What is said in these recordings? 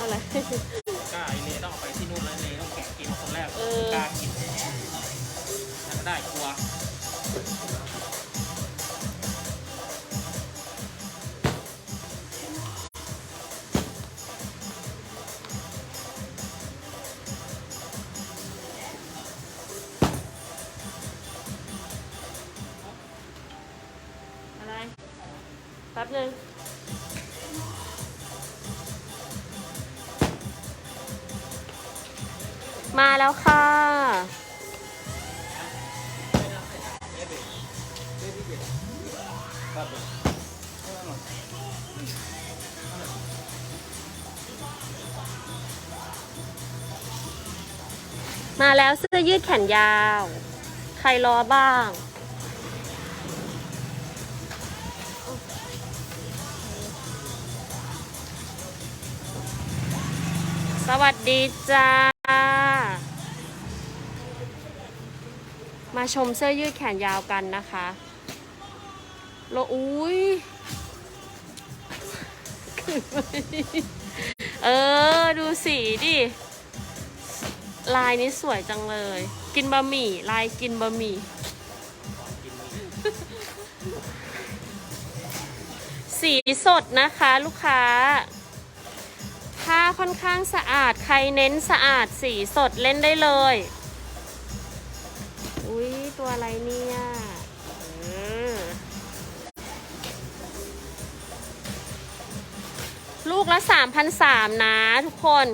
อะไร กล้าไอเลต้องเอาไปที่นู่นแล้วเลต้องแกะกินคนแรกเออ กล้ากินถ้าได้กลัว มาแล้วค่ะ มาแล้วเสื้อยืดแขนยาว ใครรอบ้าง สวัสดีจ้า มาชมเสื้อยืดแขนยาวกันนะคะโลอุ้ยเออ ดูสีดิ ลายนี้สวยจังเลย กินบะหมี่ ลายกินบะหมี่ สีสดนะคะลูกค้า ผ้าค่อนข้างสะอาด ใครเน้นสะอาดสีสดเล่นได้เลยอุ้ย ตัวอะไรเนี่ยลูกละ3,003นะทุกคน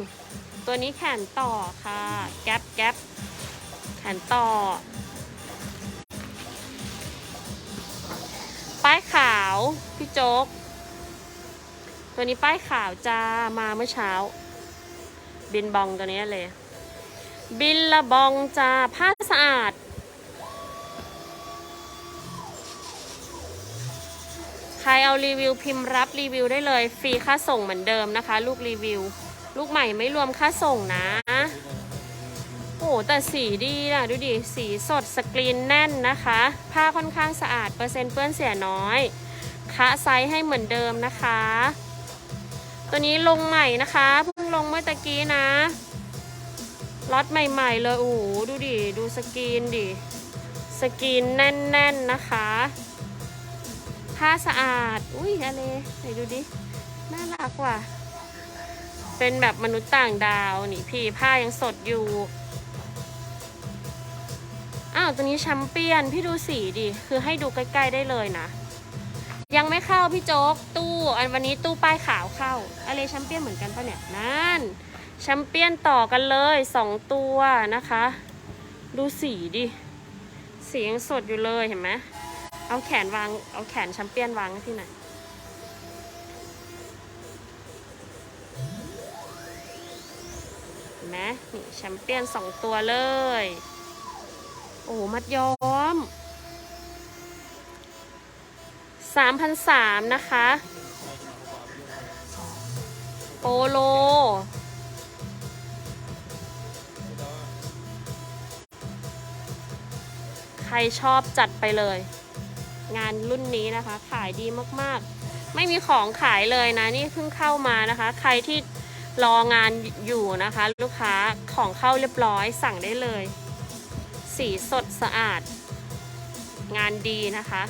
ตัวนี้แขนต่อค่ะ แก๊ปแก๊ปแขนต่อ ป้ายขาว พี่โจ๊ก ตัวนี้ป้ายขาวจ้า มาเมื่อเช้า บินบองตัวนี้เลย บินละบองจ้า ผ้าสะอาด ครเอารีวิวพิมพ์รับรีวิวได้เลย ฟรีค่าส่งเหมือนเดิมนะคะ ลูกรีวิว ลูกใหม่ไม่รวมค่าส่งนะ โอ้แต่สีดีนะดูดิ สีสดสกรีนแน่นนะคะ ผ้าค่อนข้างสะอาดเปอร์เซ็นต์เปื้อนเสียน้อยคะไซส์ให้เหมือนเดิมนะคะ ตัวนี้ลงใหม่นะคะเพิ่งลงเมื่อตะกี้นะล็อตใหม่ๆเลยโอ้โหดูดิ ดูสกรีนดิ สกรีนแน่นๆนะคะ ผ้าสะอาด อุ้ยอะไรไหนดูดิ น่ารักว่ะ เป็นแบบมนุษย์ต่างดาวนี่พี่ผ้ายังสดอยู่ อ้าวตัวนี้แชมเปี้ยน พี่ดูสีดิ คือให้ดูใกล้ ๆได้เลยนะ ยังไม่เข้าพี่โจ๊ก ตู้ อันวันนี้ตู้ป้ายขาวเข้า อะไรแชมเปี้ยนเหมือนกันปะเนี่ย นั่น แชมเปี้ยนต่อกันเลยสองตัวนะคะ ดูสีดิ สียังสดอยู่เลยเห็นไหม เอาแขนวาง เอาแขนแชมเปี้ยนวางที่ไหน เห็นไหมนี่แชมเปี้ยนสองตัวเลย โอ้โหมัดย้อมสามพันสามนะคะ โปโลใครชอบจัดไปเลย งานรุ่นนี้นะคะ ขายดีมากๆ ไม่มีของขายเลยนะ นี่เพิ่งเข้ามานะคะ ใครที่รองานอยู่นะคะ ลูกค้าของเข้าเรียบร้อยสั่งได้เลย สีสดสะอาด งานดีนะคะ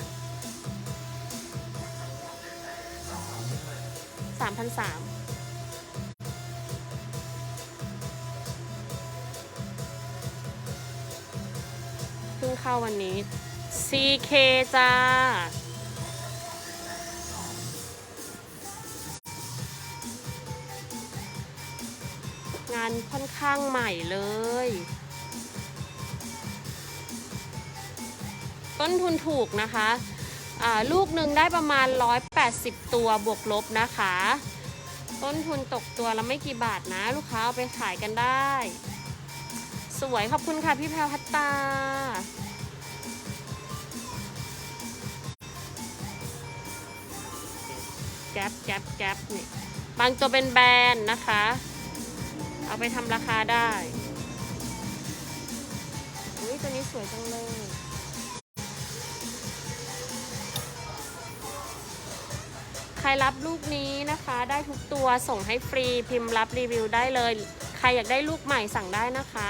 สามพันสามเพิ่งเข้าวันนี้ CK จ้า งานค่อนข้างใหม่เลย ต้นทุนถูกนะคะลูกหนึ่งได้ประมาณ 180 ตัวบวกลบนะคะ ต้นทุนตกตัวละไม่กี่บาทนะ ลูกค้าเอาไปขายกันได้ สวยขอบคุณค่ะพี่แพรพัตตา แก๊ปแก๊ปแก๊ปนี่บางตัวเป็นแบรนด์นะคะ เอาไปทำราคาได้อุ้ยตัวนี้สวยจังเลย ใครรับลูกนี้นะคะได้ทุกตัวส่งให้ฟรีพิมพ์รับรีวิวได้เลย ใครอยากได้ลูกใหม่สั่งได้นะคะ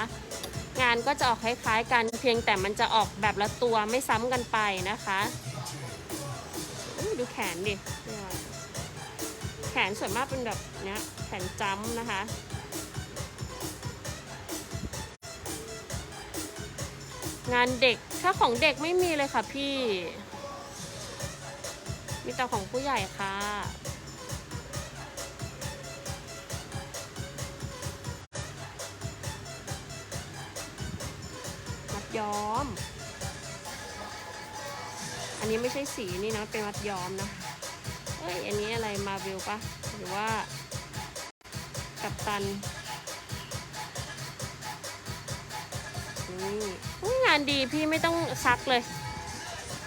งานก็จะออกคล้ายๆกันเพียงแต่มันจะออกแบบละตัวไม่ซ้ำกันไปนะคะดูแขนดิ นี่ยแขนส่วนมากเป็นแบบเนี้ยแขนจ้ำนะคะ งานเด็กถ้าของเด็กไม่มีเลยค่ะพี่ มีแต่ของผู้ใหญ่ค่ะมัดย้อม อันนี้ไม่ใช่สีนี่นะ เป็นมัดย้อมนะ อันนี้อะไรมาวิลปะหรือว่ากัปตันนี่งานดีพี่ไม่ต้องซักเลย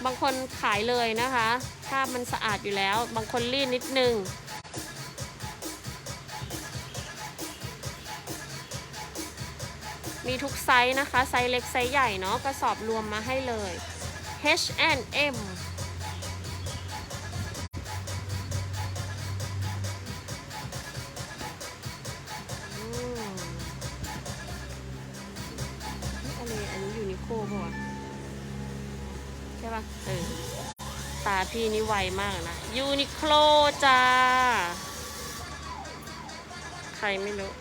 บางคนขายเลยนะคะภาพมันสะอาดอยู่แล้ว บางคนรีดนิดนึงมีทุกไซส์นะคะ ไซส์เล็กไซส์ใหญ่เนาะกระสอบรวมมาให้เลย H&M ช่ปะเออตาพี่นี่ไวมากนะยูนิโคลจ้า ใครไม่รู้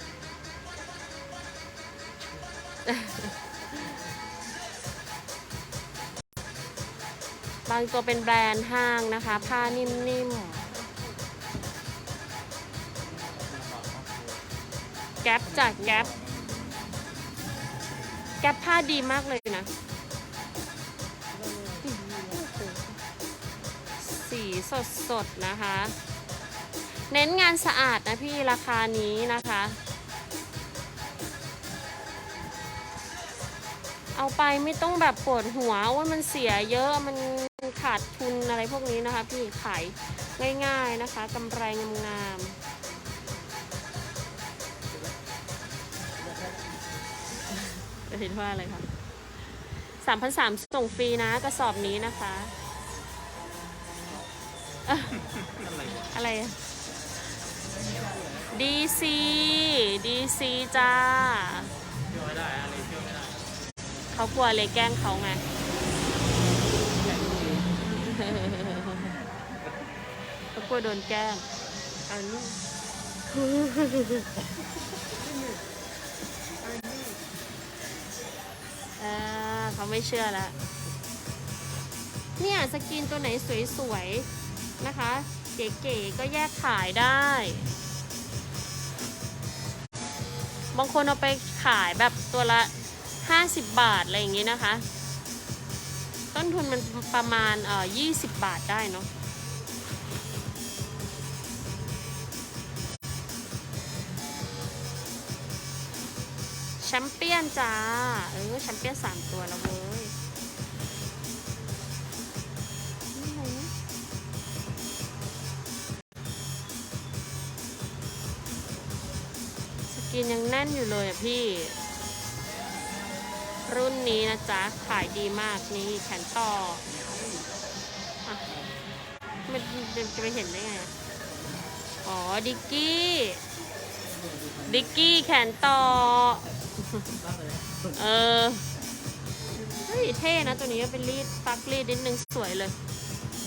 บางตัวเป็นแบรนด์ห้างนะคะ ผ้านิ่มๆ แก๊ปจากแก๊ปแก๊ปผ้าดีมากเลยนะ สดสดๆนะคะ เน้นงานสะอาดนะพี่ราคานี้นะคะ เอาไปไม่ต้องแบบปวดหัวว่ามันเสียเยอะมันขาดทุนอะไรพวกนี้นะคะ พี่ขายง่ายๆนะคะกำไรงามๆเห็นว่าอะไรคะสามพันสามส่งฟรีนะกระสอบนี้นะคะ อะไรอะไรดีซีดีซีจ้าเที่ยวไม่ได้อะไรเที่ยวไม่ได้เขากลัวเลยแกล้งเขาไงเขากลัวโดนแกล้งอันนี้เขาไม่เชื่อแล้วเนี่ยสกินตัวไหนสวยๆ นะคะ เก๋ๆก็แยกขายได้ บางคนเอาไปขายแบบตัวละ 50 บาท อะไรอย่างงี้นะคะ ต้นทุนมันประมาณเอ่อ20 บาทได้เนาะแชมเปี้ยนจ้า เออแชมเปี้ยนสามตัวแล้วเว้ย นยังแน่นอยู่เลยอะพี่ รุ่นนี้นะจ๊ะ ขายดีมากนี่แขนต่ออะมันจะไปเห็นได้ไง อ๋อ ดิกกี้ ดิกกี้แขนต่อ เออ เฮ้ย เท่นะตัวนี้เป็นรีดปักรีดนิดนึงสวยเลย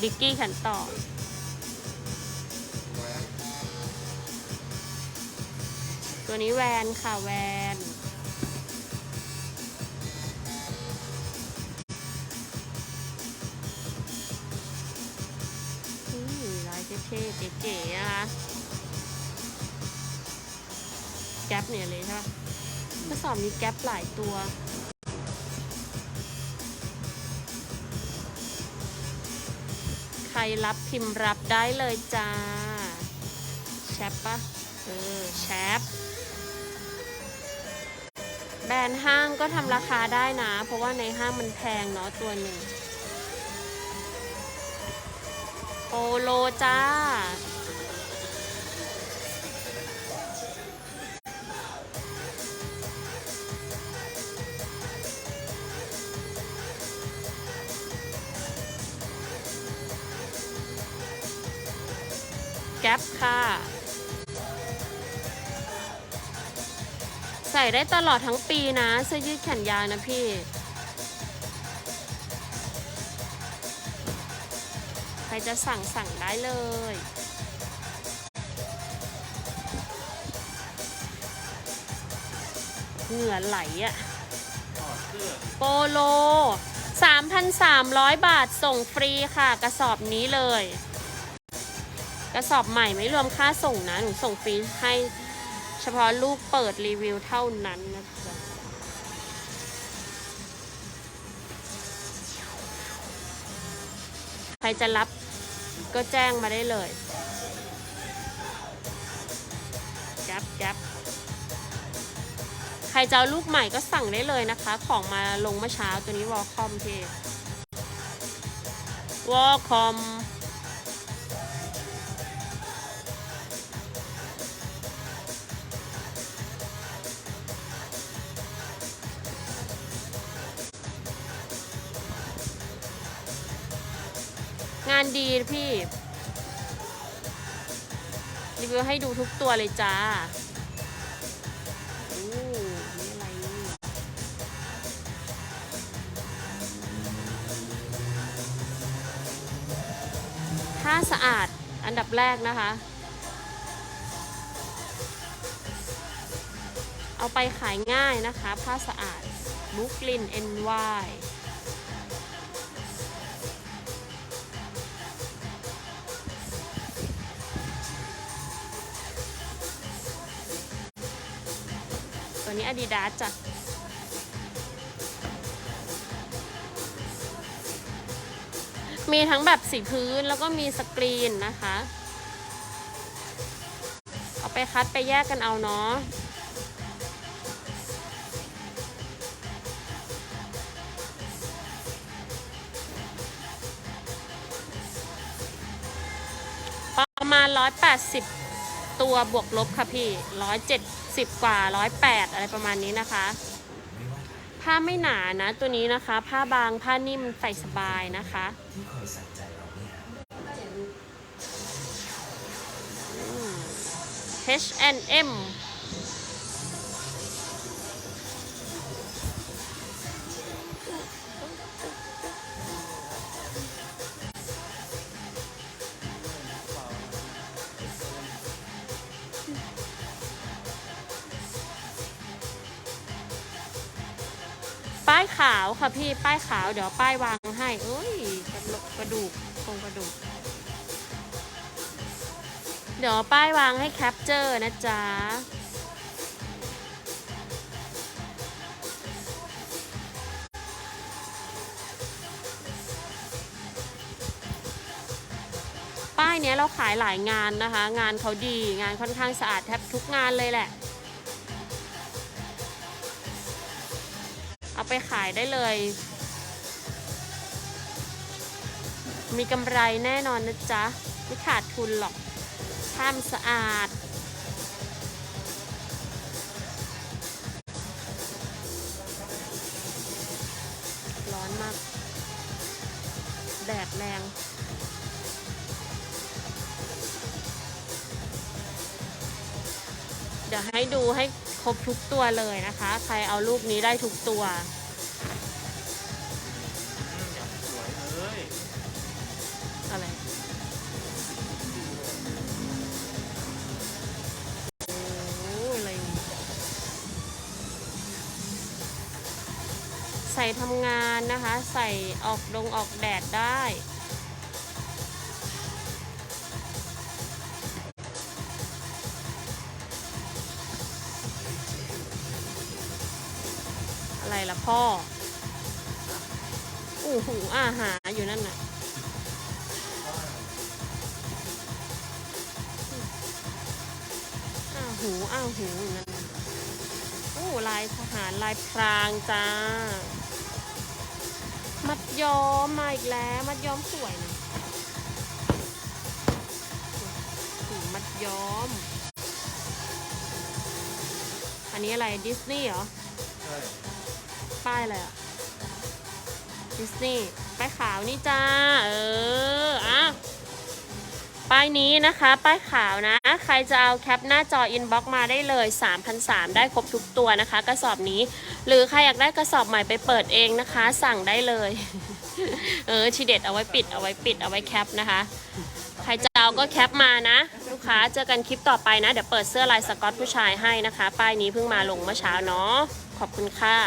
ดิกกี้แขนต่อ ตัวนี้แวนค่ะแวนอืมลายเท่ๆเก๋ๆนะคะแก๊ปเนี่ยเลยใช่ปะกระสอบมีแก๊ปหลายตัวใครรับพิมพ์รับได้เลยจ้า แชปปะเออ แชป รนด์ห้างก็ทำราคาได้นะ เพราะว่าในห้างมันแพงเนาะตัวหนึ่งโปโลจ้า แก๊ปค่ะ ใส่ได้ตลอดทั้งปีนะเสื้อยืดแขนยาวนะพี่ ใครจะสั่งสั่งได้เลยเหงื่อไหลอะโปโล 3,300 บาทส่งฟรีค่ะ กระสอบนี้เลย กระสอบใหม่ไม่รวมค่าส่งนะ หนูส่งฟรีให้ เฉพาะลูกเปิดรีวิวเท่านั้นนะจ๊ะใครจะรับก็แจ้งมาได้เลยแก๊บแก๊บใครจะเอาลูกใหม่ก็สั่งได้เลยนะคะ ของมาลงเมื่อเช้าตัวนี้วอลคอมพี่วอลคอมานดีพี่ รีวิวให้ดูทุกตัวเลยจ้าอู้นี่อะไรผ้าสะอาดอันดับแรกนะคะ เอาไปขายง่ายนะคะ ผ้าสะอาดบุกลิน NY ตัวนี้ Adidas จ้ะมีทั้งแบบสีพื้นแล้วก็มีสกรีนนะคะ เอาไปคัดไปแยกกันเอาเนาะประมาณ 180 ตัวบวกลบค่ะพี่ 110 กว่า 108 อะไรประมาณนี้นะคะ ผ้าไม่หนานะ ตัวนี้นะคะ ผ้าบางผ้านิ่มใส่สบายนะคะอืม H&M ค่ะพี่ป้ายขาวเดี๋ยวป้ายวางให้ เอ้ยกระดูกกระดูกตรงกระดูก เดี๋ยวป้ายวางให้แคปเจอร์นะจ๊ะป้ายเนี้ยเราขายหลายงานนะคะ งานเขาดีงานค่อนข้างสะอาดแทบทุกงานเลยแหละ ไปขายได้เลย มีกำไรแน่นอนนะจ๊ะ ไม่ขาดทุนหรอกผ้ามสะอาด ร้อนมาก แดดแรงเดี๋ยวให้ดูให้ครบทุกตัวเลยนะคะ ใครเอาลูกนี้ได้ทุกตัว อะไรใส่ทำงานนะคะ ใส่ออกดงออกแดดได้ อะไรล่ะพ่ออู้หูอาหารอยู่นั่นน่ะ หูอ้าวหูอย่างนั้นน่ะโอ้ลายทหารลายพรางจ้า มัดย้อมมาอีกแล้ว มัดย้อมสวยนะหูมัดย้อม อันนี้อะไรดิสนีย์เหรอ ใช่ป้ายอะไรอะดิสนีย์ป้ายขาวนี่จ้า เออ อะไป้ายนี้นะคะ ป้ายขาวนะ ใครจะเอาแคปหน้าจออินบ็อกมาได้เลย 3,003ได้ครบทุกตัวนะคะ กระสอบนี้ หรือใครอยากได้กระสอบใหม่ไปเปิดเองนะคะ สั่งได้เลย เออทีเด็ดเอาไว้ปิดเอาไว้ปิดเอาไว้แคปนะคะ ใครจะเอาก็แคปมานะ ลูกค้าเจอกันคลิปต่อไปนะ เดี๋ยวเปิดเสื้อลายสกอตผู้ชายให้นะคะ ป้ายนี้เพิ่งมาลงเมื่อเช้าเนาะขอบคุณค่ะ